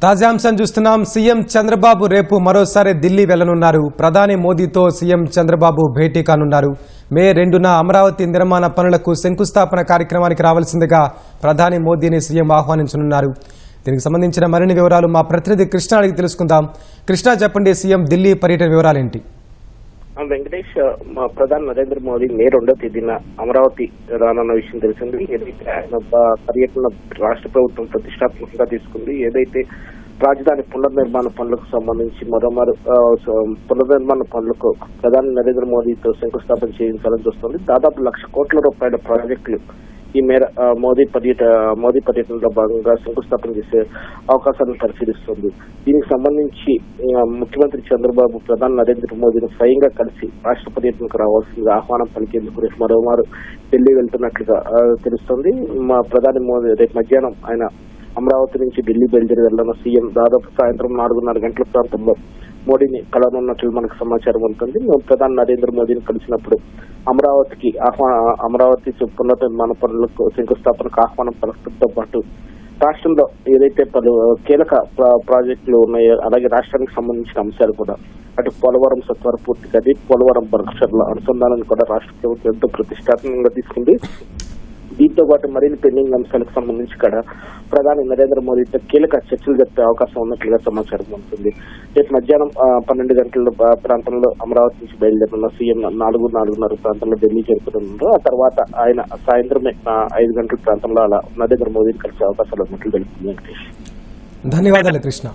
తాజా అంశం చూస్తున్నాం. సీఎం చంద్రబాబు రేపు మరోసారి ఢిల్లీ వెళ్ళనున్నారు ప్రధాని మోదీతో సీఎం చంద్రబాబు భేటీ కానున్నారు. మే రెండున అమరావతి నిర్మాణ పనులకు శంకుస్థాపన కార్యక్రమానికి రావాల్సిందిగా ప్రధాని మోదీని సీఎం ఆహ్వానించనున్నారు. దీనికి సంబంధించిన మరిన్ని వివరాలు మా ప్రతినిధి కృష్ణ అడిగి తెలుసుకుందాం. కృష్ణ చెప్పండి సీఎం ఢిల్లీ పర్యటన వివరాలేంటి? వెంకటేష్ మా ప్రధాని నరేంద్ర మోదీ మే రెండో తేదీన అమరావతి రానున్న విషయం తెలిసింది. ఏదైతే ఆయన పర్యటన రాష్ట్ర ప్రభుత్వం ప్రతిష్టాత్మకంగా తీసుకుంది. ఏదైతే రాజధాని పునర్నిర్మాణ పనులకు సంబంధించి మరోమారు పునర్నిర్మాణ పనులకు ప్రధాని నరేంద్ర మోదీతో శంకుస్థాపన చేయించాలని చూస్తుంది. దాదాపు లక్ష కోట్ల రూపాయల ప్రాజెక్టులు ఈ మేర మోదీ పర్యట మోదీ పర్యటనలో భాగంగా శంకుస్థాపన చేసే అవకాశాలను పరిశీలిస్తుంది. దీనికి సంబంధించి ముఖ్యమంత్రి చంద్రబాబు ప్రధాని నరేంద్ర మోదీని స్వయంగా కలిసి రాష్ట్ర పర్యటనకు రావాల్సింది ఆహ్వానం పలికేందుకు రేపు మరోమారు ఢిల్లీ వెళ్తున్నట్లుగా తెలుస్తోంది. మా ప్రధాని మోదీ రేపు మధ్యాహ్నం ఆయన అమరావతి నుంచి ఢిల్లీ బయలుదేరి వెళ్ళన్న సీఎం దాదాపు సాయంత్రం నాలుగున్నర గంటల ప్రాంతంలో మోడీని కలవనున్నట్లు మనకు సమాచారం ఉంటుంది. ప్రధాని నరేంద్ర మోదీని కలిసినప్పుడు అమరావతికి ఆహ్వా అమరావతి పునర్నిర్మాణ పనులకు శంకుస్థాపనకు ఆహ్వానం పలకడంతో పాటు రాష్ట్రంలో ఏదైతే పలు కీలక ప్రాజెక్టులు ఉన్నాయో అలాగే రాష్ట్రానికి సంబంధించిన అంశాలు కూడా అటు పోలవరం సత్వర పూర్తి కానీ పోలవరం బరక్షర్ల అనుసంధానాన్ని కూడా రాష్ట్ర ప్రభుత్వం ఎంతో ప్రతిష్టాత్మకంగా తీసుకుంది. దీంతో పాటు మరిన్ని పెండింగ్ అంశాలకు సంబంధించి ఇక్కడ ప్రధాని నరేంద్ర మోదీతో కీలక చర్చలు జరిపే అవకాశం ఉన్నట్లుగా సమాచారం ఉంటుంది రేపు మధ్యాహ్నం పన్నెండు గంటల ప్రాంతంలో అమరావతి నుంచి బయలుదేరిన సీఎం నాలుగు నాలుగున్నర ప్రాంతంలో ఢిల్లీ చేరుకున్నారు ఆ తర్వాత ఆయన సాయంత్రమే ఐదు గంటల ప్రాంతంలో అలా నరేంద్ర మోదీని కలిసే అవకాశాలు ఉన్నట్లు తెలుస్తుంది. వెంకటేష్ ధన్యవాదాలు కృష్ణ.